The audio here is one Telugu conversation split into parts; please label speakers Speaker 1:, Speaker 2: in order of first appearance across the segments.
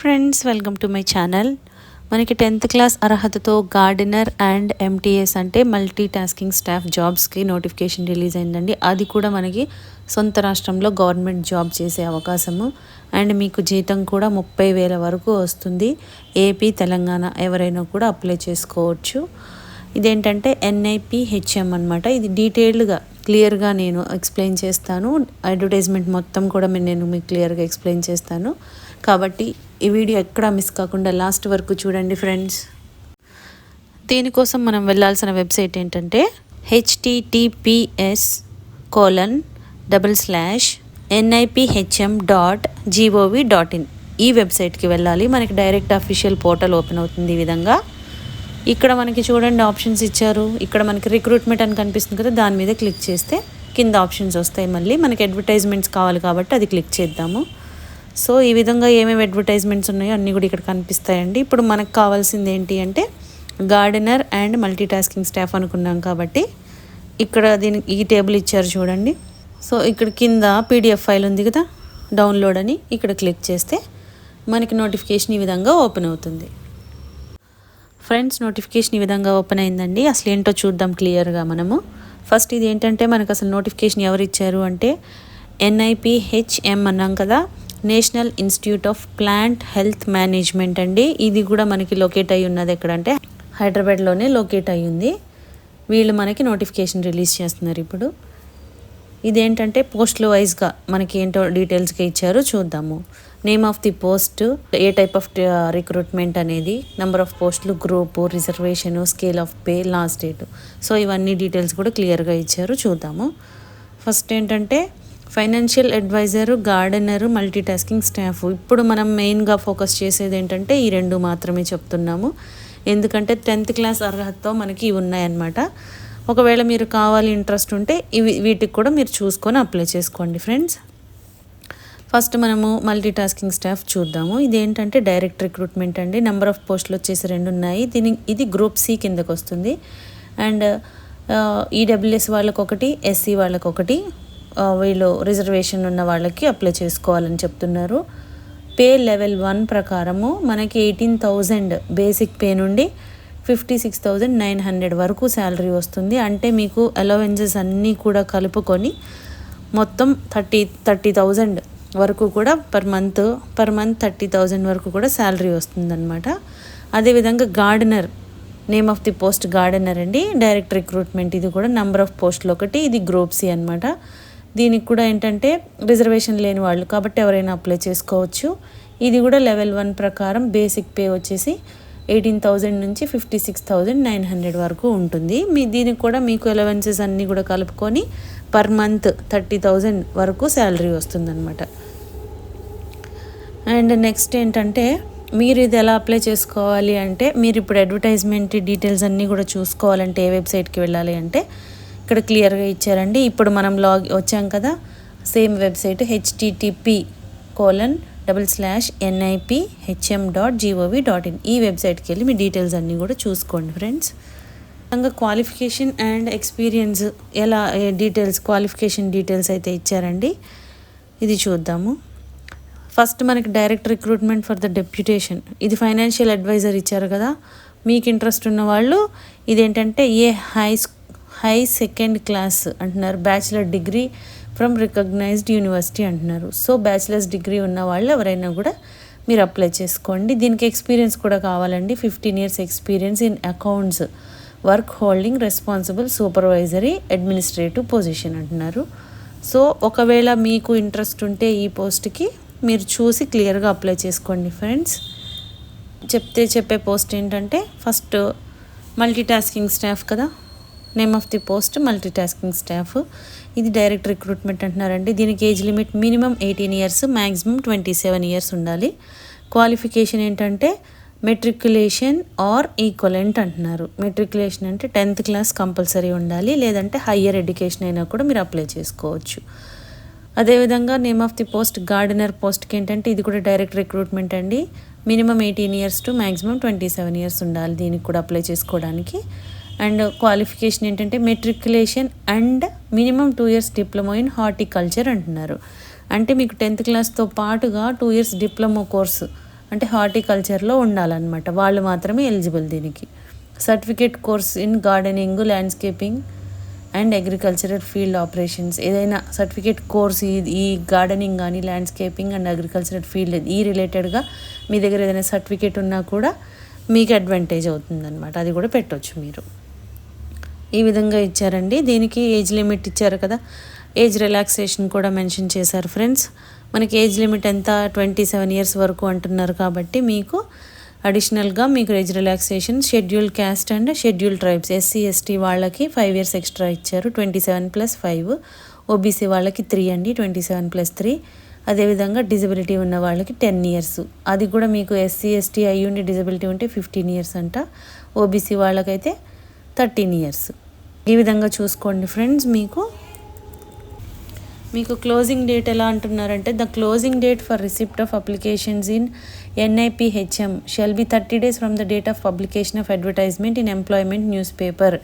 Speaker 1: Friends welcome to my channel. మనకి టెన్త్ క్లాస్ అర్హతతో గార్డెనర్ అండ్ ఎంటీఎస్ అంటే మల్టీ టాస్కింగ్ స్టాఫ్ జాబ్స్కి నోటిఫికేషన్ రిలీజ్ అయిందండి. అది కూడా మనకి సొంత రాష్ట్రంలో గవర్నమెంట్ జాబ్ చేసే అవకాశము. అండ్ మీకు జీతం కూడా ముప్పై వేల వరకు వస్తుంది. ఏపీ తెలంగాణ ఎవరైనా కూడా అప్లై చేసుకోవచ్చు. ఇదేంటంటే ఎన్ఐపి హెచ్ఎం అనమాట ఇది డీటెయిల్డ్గా క్లియర్గా నేను ఎక్స్ప్లెయిన్ చేస్తాను. అడ్వర్టైజ్మెంట్ మొత్తం కూడా నేను మీకు క్లియర్గా ఎక్స్ప్లెయిన్ చేస్తాను. కాబట్టి ఈ వీడియో ఎక్కడా మిస్ కాకుండా లాస్ట్ వరకు చూడండి ఫ్రెండ్స్. దీనికోసం మనం వెళ్ళాల్సిన వెబ్సైట్ ఏంటంటే HTTPS colon double slash NIPHM dot GOV dot in. ఈ వెబ్సైట్కి వెళ్ళాలి. మనకి డైరెక్ట్ అఫీషియల్ పోర్టల్ ఓపెన్ అవుతుంది ఈ విధంగా. ఇక్కడ మనకి చూడండి ఆప్షన్స్ ఇచ్చారు. ఇక్కడ మనకి రిక్రూట్మెంట్ అని కనిపిస్తుంది కదా దాని మీద క్లిక్ చేస్తే కింద ఆప్షన్స్ వస్తాయి మళ్ళీ. మనకి అడ్వర్టైజ్మెంట్స్ కావాలి కాబట్టి అది క్లిక్ చేద్దాము. సో ఈ విధంగా ఏమేమి అడ్వర్టైజ్మెంట్స్ ఉన్నాయో అన్నీ కూడా ఇక్కడ కనిపిస్తాయండి. ఇప్పుడు మనకు కావాల్సింది ఏంటి అంటే gardener and multi tasking staff అనుకున్నాం కాబట్టి ఇక్కడ దీనికి ఈ టేబుల్ ఇచ్చారు చూడండి. సో ఇక్కడ కింద పీడిఎఫ్ ఫైల్ ఉంది కదా డౌన్లోడ్ అని ఇక్కడ క్లిక్ చేస్తే మనకి నోటిఫికేషన్ ఈ విధంగా ఓపెన్ అవుతుంది. ఫ్రెండ్స్ నోటిఫికేషన్ ఈ విధంగా ఓపెన్ అయిందండి. అసలు ఏంటో చూద్దాం క్లియర్గా మనము. ఫస్ట్ ఇది ఏంటంటే మనకు అసలు నోటిఫికేషన్ ఎవరు ఇచ్చారు అంటే ఎన్ఐపిహెచ్ఎం అన్నాం కదా national institute of plant health management అండి. ఇది కూడా మనకి లొకేట్ అయి ఉన్నది ఎక్కడంటే హైదరాబాద్లోనే లొకేట్ అయి ఉంది. వీళ్ళు మనకి నోటిఫికేషన్ రిలీజ్ చేస్తున్నారు ఇప్పుడు. ఇదేంటంటే పోస్టుల వైజ్గా మనకి ఏంటో డీటెయిల్స్గా ఇచ్చారు చూద్దాము. Name of the post A type of recruitment అనేది నెంబర్ ఆఫ్ పోస్టులు group reservation scale of pay last date. So ఇవన్నీ డీటెయిల్స్ కూడా క్లియర్గా ఇచ్చారు చూద్దాము. ఫస్ట్ ఏంటంటే financial advisor gardener multitasking staff. ఇప్పుడు మనం మెయిన్గా ఫోకస్ చేసేది ఏంటంటే ఈ రెండు మాత్రమే చెప్తున్నాము. ఎందుకంటే టెన్త్ క్లాస్ అర్హతతో మనకి ఇవి ఉన్నాయన్నమాట. ఒకవేళ మీరు కావాలి ఇంట్రెస్ట్ ఉంటే ఇవి వీటికి కూడా మీరు చూసుకొని అప్లై చేసుకోండి ఫ్రెండ్స్. ఫస్ట్ మనము మల్టీటాస్కింగ్ స్టాఫ్ చూద్దాము. ఇదేంటంటే డైరెక్ట్ రిక్రూట్మెంట్ అండి. నెంబర్ ఆఫ్ పోస్టులు వచ్చేసి రెండు ఉన్నాయి. దీని ఇది గ్రూప్ సి కిందకు వస్తుంది అండ్ ఈడబ్ల్యూఎస్ వాళ్ళకొకటి ఎస్సీ వాళ్ళకొకటి వీళ్ళు రిజర్వేషన్ ఉన్న వాళ్ళకి అప్లై చేసుకోవాలని చెప్తున్నారు. పే లెవెల్ వన్ ప్రకారము మనకి ఎయిటీన్ థౌజండ్ బేసిక్ పే నుండి fifty six thousand nine hundred వరకు శాలరీ వస్తుంది. అంటే మీకు అలవెన్సెస్ అన్నీ కూడా కలుపుకొని మొత్తం థర్టీ థర్టీ థౌజండ్ వరకు కూడా per month per month thirty thousand వరకు కూడా శాలరీ వస్తుందన్నమాట. అదేవిధంగా gardener name of the post gardener అండి డైరెక్ట్ రిక్రూట్మెంట్ ఇది కూడా నెంబర్ ఆఫ్ పోస్టులు ఒకటి ఇది గ్రూప్ సి అనమాట దీనికి కూడా ఏంటంటే రిజర్వేషన్ లేని వాళ్ళు కాబట్టి ఎవరైనా అప్లై చేసుకోవచ్చు. ఇది కూడా లెవెల్ వన్ ప్రకారం బేసిక్ పే వచ్చేసి ఎయిటీన్ థౌజండ్ నుంచి fifty six thousand nine hundred వరకు ఉంటుంది. మీ దీనికి కూడా మీకు ఎలవెన్సెస్ అన్నీ కూడా కలుపుకొని పర్ మంత్ థర్టీ థౌజండ్ వరకు శాలరీ వస్తుందన్నమాట. అండ్ నెక్స్ట్ ఏంటంటే మీరు ఇది ఎలా అప్లై చేసుకోవాలి అంటే మీరు ఇప్పుడు అడ్వర్టైజ్మెంట్ డీటెయిల్స్ అన్నీ కూడా చూసుకోవాలంటే ఏ వెబ్సైట్కి వెళ్ళాలి అంటే ఇక్కడ క్లియర్గా ఇచ్చారండి. ఇప్పుడు మనం లాగ్ వచ్చాం కదా same website HTTP colon double slash NIP HM dot GOV dot in. ఈ వెబ్సైట్కి వెళ్ళి మీ డీటెయిల్స్ అన్నీ కూడా చూసుకోండి ఫ్రెండ్స్. ఇంకా క్వాలిఫికేషన్ అండ్ ఎక్స్పీరియన్స్ ఎలా డీటెయిల్స్ క్వాలిఫికేషన్ డీటెయిల్స్ అయితే ఇచ్చారండి. ఇది చూద్దాము. ఫస్ట్ మనకి direct recruitment for the deputation. ఇది ఫైనాన్షియల్ అడ్వైజర్ ఇచ్చారు కదా మీకు ఇంట్రెస్ట్ ఉన్న వాళ్ళు ఇదేంటంటే A high school high second class అంటున్నారు. Bachelor degree from recognised university అంటున్నారు. సో బ్యాచిలర్స్ డిగ్రీ ఉన్న వాళ్ళు ఎవరైనా కూడా మీరు అప్లై చేసుకోండి. దీనికి ఎక్స్పీరియన్స్ కూడా కావాలండి. Fifteen years experience in accounts work holding responsible supervisory administrative position అంటున్నారు. సో ఒకవేళ మీకు ఇంట్రెస్ట్ ఉంటే ఈ పోస్ట్కి మీరు చూసి క్లియర్గా అప్లై చేసుకోండి ఫ్రెండ్స్. చెప్తే చెప్పే పోస్ట్ ఏంటంటే ఫస్ట్ మల్టీ టాస్కింగ్ స్టాఫ్ కదా name of the post multi tasking staff. ఇది డైరెక్ట్ రిక్రూట్మెంట్ అంటున్నారండి. దీనికి age limit minimum eighteen years maximum twenty seven years ఉండాలి. క్వాలిఫికేషన్ ఏంటంటే మెట్రికులేషన్ ఆర్ ఈక్వలెంట్ అంటున్నారు. మెట్రికులేషన్ అంటే టెన్త్ క్లాస్ కంపల్సరీ ఉండాలి లేదంటే హయ్యర్ ఎడ్యుకేషన్ అయినా కూడా మీరు అప్లై చేసుకోవచ్చు. అదేవిధంగా name of the post gardener పోస్ట్కి ఏంటంటే ఇది కూడా డైరెక్ట్ రిక్రూట్మెంట్ అండి. Minimum eighteen years to maximum twenty seven years ఉండాలి దీనికి కూడా అప్లై చేసుకోవడానికి. అండ్ క్వాలిఫికేషన్ ఏంటంటే matriculation and minimum two years diploma in horticulture అంటున్నారు. అంటే మీకు టెన్త్ క్లాస్తో పాటుగా టూ ఇయర్స్ డిప్లొమా కోర్సు అంటే హార్టికల్చర్లో ఉండాలన్నమాట. వాళ్ళు మాత్రమే ఎలిజిబుల్ దీనికి. Certificate course in gardening landscaping and agricultural field operations. ఏదైనా సర్టిఫికేట్ కోర్స్ ఈ ఈ గార్డెనింగ్ కానీ ల్యాండ్స్కేపింగ్ అండ్ అగ్రికల్చరల్ ఫీల్డ్ ఈ రిలేటెడ్గా మీ దగ్గర ఏదైనా సర్టిఫికేట్ ఉన్నా కూడా మీకు అడ్వాంటేజ్ అవుతుందన్నమాట. అది కూడా పెట్టవచ్చు మీరు. ఈ విధంగా ఇచ్చారండి. దీనికి ఏజ్ లిమిట్ ఇచ్చారు కదా. ఏజ్ రిలాక్సేషన్ కూడా మెన్షన్ చేశారు ఫ్రెండ్స్. మనకి ఏజ్ లిమిట్ ఎంత? ట్వంటీ సెవెన్ ఇయర్స్ వరకు అంటున్నారు కాబట్టి మీకు అడిషనల్గా మీకు age relaxation schedule caste and schedule tribes SC ST వాళ్ళకి ఫైవ్ ఇయర్స్ ఎక్స్ట్రా ఇచ్చారు. Twenty seven plus five OBC వాళ్ళకి త్రీ అండి. Twenty seven plus three. అదేవిధంగా డిజబిలిటీ ఉన్న వాళ్ళకి టెన్ ఇయర్స్. అది కూడా మీకు ఎస్సీ ఎస్టీ అయ్యుండి డిజబిలిటీ ఉంటే ఫిఫ్టీన్ ఇయర్స్ అంట. ఓబీసీ వాళ్ళకైతే థర్టీన్ ఇయర్స్. ఈ విధంగా చూసుకోండి ఫ్రెండ్స్ మీకు. మీకు క్లోజింగ్ డేట్ ఎలా అంటున్నారంటే the closing date for receipt of applications in NIPHM shall be thirty days from the date of publication of advertisement in employment news paper.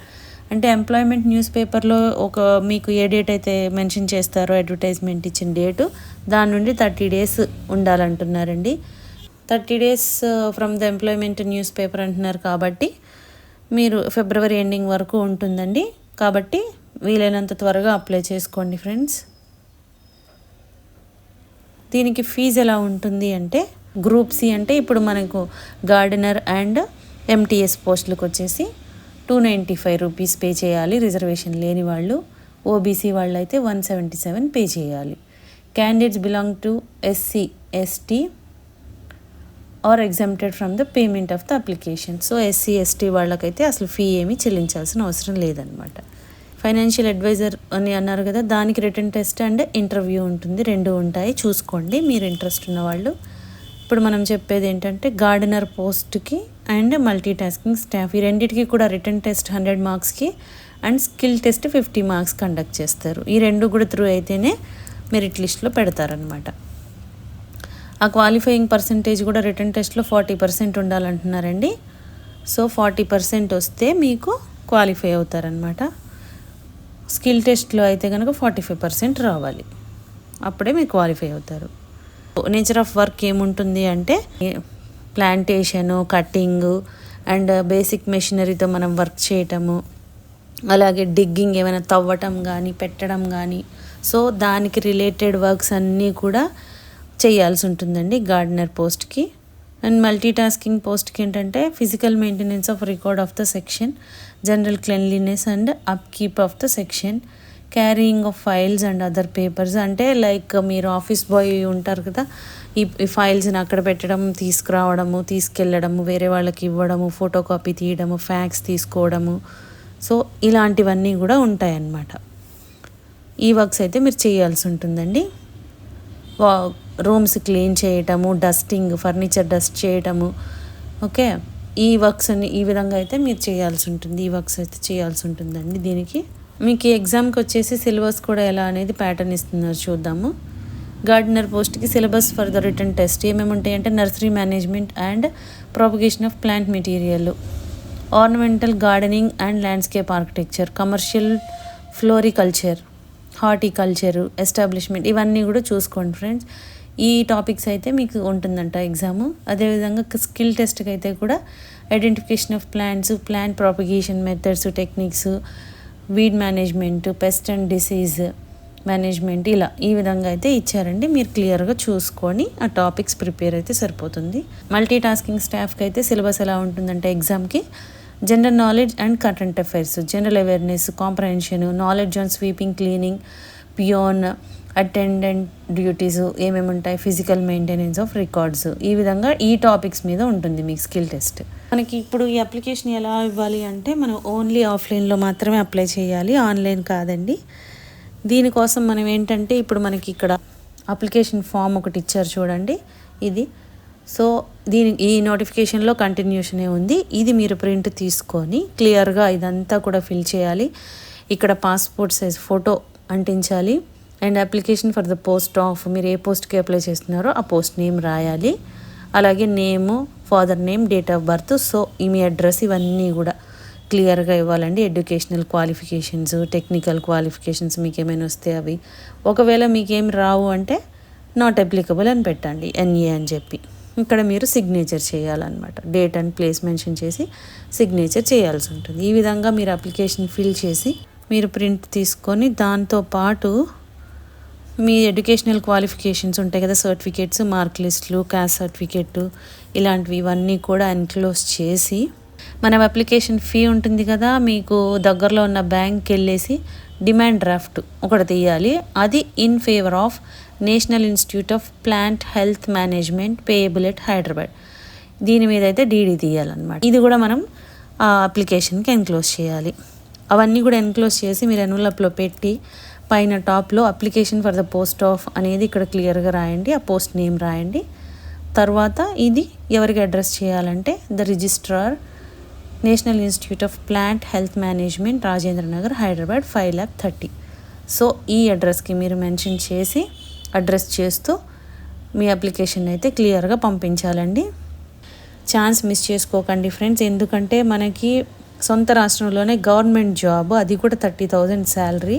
Speaker 1: అంటే ఎంప్లాయ్మెంట్ న్యూస్ పేపర్లో ఒక మీకు ఏ డేట్ అయితే మెన్షన్ చేస్తారో అడ్వర్టైజ్మెంట్ ఇచ్చిన డేటు దాని నుండి thirty days ఉండాలంటున్నారండి. Thirty days from the employment news paper అంటున్నారు కాబట్టి మీరు ఫిబ్రవరి ఎండింగ్ వరకు ఉంటుందండి. కాబట్టి వీలైనంత త్వరగా అప్లై చేసుకోండి ఫ్రెండ్స్. దీనికి ఫీజు ఎలా ఉంటుంది అంటే గ్రూప్ సి అంటే ఇప్పుడు మనకు గార్డెనర్ అండ్ ఎంటీఎస్ పోస్టులకు వచ్చేసి two ninety five rupees pay చేయాలి. రిజర్వేషన్ లేని వాళ్ళు ఓబీసీ వాళ్ళు అయితే వన్ సెవెంటీ సెవెన్ పే చేయాలి. Candidates belong to SC ST are exempted from the payment of the application. So SC ST వాళ్ళకైతే అసలు ఫీ ఏమీ చెల్లించాల్సిన అవసరం లేదనమాట ఫైనాన్షియల్ అడ్వైజర్ అని అన్నారు కదా దానికి రిటర్న్ టెస్ట్ అండ్ ఇంటర్వ్యూ ఉంటుంది. రెండు ఉంటాయి. చూసుకోండి మీరు ఇంట్రెస్ట్ ఉన్న వాళ్ళు ఇప్పుడు మనం చెప్పేది ఏంటంటే గార్డెనర్ పోస్ట్కి అండ్ మల్టీ టాస్కింగ్ స్టాఫ్. ఈ రెండింటికి కూడా రిటర్న్ టెస్ట్ హండ్రెడ్ మార్క్స్కి and skill test fifty marks conduct చేస్తారు. ఈ రెండు కూడా త్రూ అయితేనే మెరిట్ లిస్ట్లో పెడతారనమాట ఆ క్వాలిఫైయింగ్ పర్సంటేజ్ కూడా రిటర్న్ టెస్ట్లో ఫార్టీ పర్సెంట్ ఉండాలంటున్నారండి. సో ఫార్టీ పర్సెంట్ వస్తే మీకు క్వాలిఫై అవుతారనమాట స్కిల్ టెస్ట్లో అయితే కనుక ఫార్టీ ఫైవ్ పర్సెంట్ రావాలి. అప్పుడే మీరు క్వాలిఫై అవుతారు. నేచర్ ఆఫ్ వర్క్ ఏముంటుంది అంటే ప్లాంటేషను కట్టింగ్ అండ్ బేసిక్ మెషినరీతో మనం వర్క్ చేయటము అలాగే డిగ్గింగ్ ఏమైనా తవ్వటం కానీ పెట్టడం కానీ సో దానికి రిలేటెడ్ వర్క్స్ అన్నీ కూడా చేయాల్సి ఉంటుందండి గార్డెనర్ పోస్ట్కి. అండ్ మల్టీ టాస్కింగ్ పోస్ట్కి ఏంటంటే physical maintenance of record of the section general cleanliness and upkeep of the section carrying of files and other papers. అంటే లైక్ మీరు ఆఫీస్ బాయ్ ఉంటారు కదా ఈ ఈ ఫైల్స్ని అక్కడ పెట్టడం తీసుకురావడము తీసుకెళ్ళడము వేరే వాళ్ళకి ఇవ్వడము ఫోటో కాపీ తీయడము ఫ్యాక్స్ తీసుకోవడము. సో ఇలాంటివన్నీ కూడా ఉంటాయన్నమాట. ఈ వర్క్స్ అయితే మీరు చేయాల్సి ఉంటుందండి రూమ్స్ క్లీన్ చేయటము డస్టింగ్ ఫర్నిచర్ డస్ట్ చేయటము ఓకే? ఈ వర్క్స్ అన్ని ఈ విధంగా అయితే మీరు చేయాల్సి ఉంటుంది. ఈ వర్క్స్ అయితే చేయాల్సి ఉంటుందండి దీనికి. మీకు ఈ ఎగ్జామ్కి వచ్చేసి సిలబస్ కూడా ఎలా అనేది ప్యాటర్న్ ఇస్తున్నారు చూద్దాము. గార్డెనర్ పోస్ట్కి syllabus for the written test ఏమేమి ఉంటాయంటే nursery management and propagation of plant material ornamental gardening and landscape architecture commercial floriculture horticulture establishment ఇవన్నీ కూడా చూసుకోండి ఫ్రెండ్స్. ఈ టాపిక్స్ అయితే మీకు ఉంటుందంట ఎగ్జాము అదేవిధంగా స్కిల్ టెస్ట్కి అయితే కూడా identification of plants plant propagation methods techniques weed management pest and disease management ఇలా ఈ విధంగా అయితే ఇచ్చారండి. మీరు క్లియర్గా చూసుకొని ఆ టాపిక్స్ ప్రిపేర్ అయితే సరిపోతుంది. మల్టీ టాస్కింగ్ స్టాఫ్కి అయితే సిలబస్ ఎలా ఉంటుందంటే ఎగ్జామ్కి general knowledge and current affairs general awareness comprehension knowledge on sweeping cleaning peon attendant duties ఏమేమి ఉంటాయి? Physical maintenance of records. ఈ విధంగా ఈ టాపిక్స్ మీద ఉంటుంది మీకు స్కిల్ టెస్ట్. మనకి ఇప్పుడు ఈ అప్లికేషన్ ఎలా ఇవ్వాలి అంటే మనం ఓన్లీ ఆఫ్లైన్లో మాత్రమే అప్లై చేయాలి ఆన్లైన్ కాదండి. దీనికోసం మనం ఏంటంటే ఇప్పుడు మనకి ఇక్కడ అప్లికేషన్ ఫామ్ ఒకటి ఇచ్చారు చూడండి ఇది. సో దీని ఈ నోటిఫికేషన్లో కంటిన్యూషనే ఉంది. ఇది మీరు ప్రింట్ తీసుకొని క్లియర్గా ఇదంతా కూడా ఫిల్ చేయాలి. ఇక్కడ passport size photo అంటించాలి. And application for the post of మీరు ఏ పోస్ట్కి అప్లై చేస్తున్నారో ఆ పోస్ట్ నేమ్ రాయాలి. అలాగే name father name date of birth so me address ఇవన్నీ కూడా క్లియర్గా ఇవ్వాలండి. ఎడ్యుకేషనల్ క్వాలిఫికేషన్స్ టెక్నికల్ క్వాలిఫికేషన్స్ మీకు ఏమైనా వస్తే అవి. ఒకవేళ మీకేం రావు అంటే నాట్ అప్లికబుల్ అని పెట్టండి. ఎన్ఏ అని చెప్పి. ఇక్కడ మీరు సిగ్నేచర్ చేయాలన్నమాట. డేట్ అండ్ ప్లేస్ మెన్షన్ చేసి సిగ్నేచర్ చేయాల్సి ఉంటుంది. ఈ విధంగా మీరు అప్లికేషన్ ఫిల్ చేసి మీరు ప్రింట్ తీసుకొని దాంతో పాటు మీ ఎడ్యుకేషనల్ క్వాలిఫికేషన్స్ ఉంటాయి కదా సర్టిఫికేట్స్ మార్క్ లిస్టులు క్యాస్ట్ సర్టిఫికేట్ ఇలాంటివి ఇవన్నీ కూడా ఎన్క్లోజ్ చేసి మన అప్లికేషన్ ఫీ ఉంటుంది కదా మీకు దగ్గరలో ఉన్న బ్యాంక్కి వెళ్ళేసి డిమాండ్ డ్రాఫ్ట్ ఒకటి తీయాలి. అది in favour of national institute of plant health management payable at Hyderabad. దీని మీద అయితే డీడీ తీయాలన్నమాట. ఇది కూడా మనం ఆ అప్లికేషన్కి ఎన్క్లోజ్ చేయాలి. అవన్నీ కూడా ఎన్క్లోజ్ చేసి మీరు ఎన్వలప్లో పెట్టి పైన టాప్లో application for the post of అనేది ఇక్కడ క్లియర్గా రాయండి ఆ పోస్ట్ నేమ్ రాయండి. తర్వాత ఇది ఎవరికి అడ్రస్ చేయాలంటే the registrar national institute of plant health management Rajendra Nagar Hyderabad five lakh thirty. So ఈ అడ్రస్కి మీరు మెన్షన్ చేసి అడ్రస్ చేస్తూ మీ అప్లికేషన్ అయితే క్లియర్గా పంపించాలండి. ఛాన్స్ మిస్ చేసుకోకండి ఫ్రెండ్స్ ఎందుకంటే మనకి సొంత రాష్ట్రంలోనే గవర్నమెంట్ జాబ్ అది కూడా థర్టీ థౌజండ్ శాలరీ.